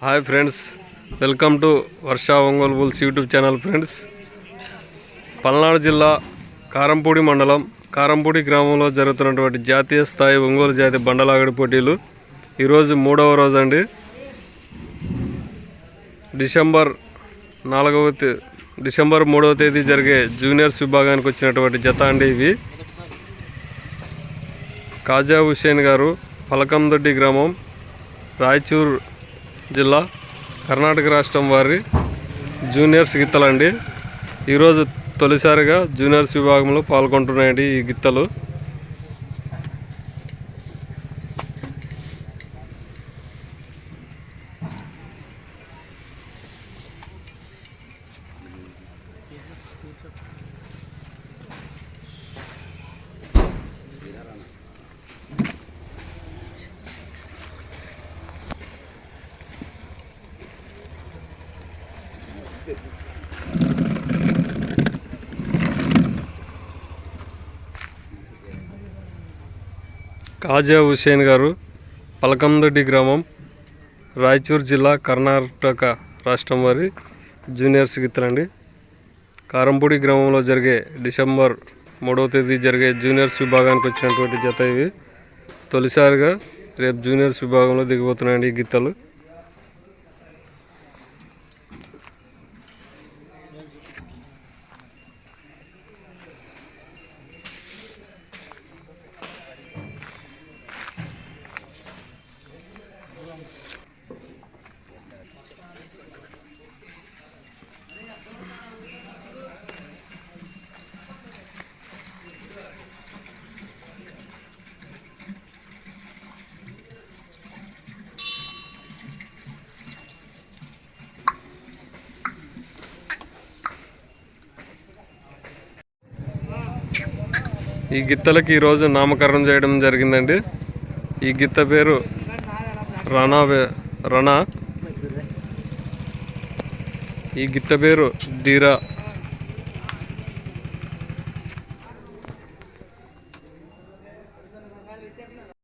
Hi friends welcome to Varsha Ongole bulls YouTube channel friends Palnadu జిల్లా కారంపూడి మండలం కారంపూడి గ్రామంలో జరుగుతున్నటువంటి జాతీయ స్థాయి ఒంగోలు జాతి బండలాగడి పోటీలు ఈరోజు మూడవ రోజు అండి. డిసెంబర్ నాలుగవ తే డిసెంబర్ మూడవ తేదీ జరిగే జూనియర్స్ విభాగానికి వచ్చినటువంటి జత అండి ఇవి. కాజా హుసేన్ గారు పలకందొడ్డి గ్రామం రాయచూర్ జిల్లా కర్ణాటక రాష్ట్రం వారి జూనియర్స్ గిత్తలండి. ఈరోజు తొలిసారిగా జూనియర్స్ విభాగంలో పాల్గొంటున్నాయండి ఈ గిత్తలు. కాజా హుసేన్ గారు పలకందొడ్డి గ్రామం రాయచూర్ జిల్లా కర్ణాటక రాష్ట్రం వారి జూనియర్స్ గిత్తలండి కారంపూడి గ్రామంలో జరిగే డిసెంబర్ మూడవ తేదీ జరిగే జూనియర్స్ విభాగానికి వచ్చినటువంటి జత ఇవి. తొలిసారిగా రేపు జూనియర్స్ విభాగంలో దిగిపోతున్నాయండి ఈ గీతలు ఈ గిత్తలకు ఈరోజు నామకరణం చేయడం జరిగిందండి. ఈ గిత్త పేరు రణా వే- రణా. ఈ గిత్త పేరు ధీరా.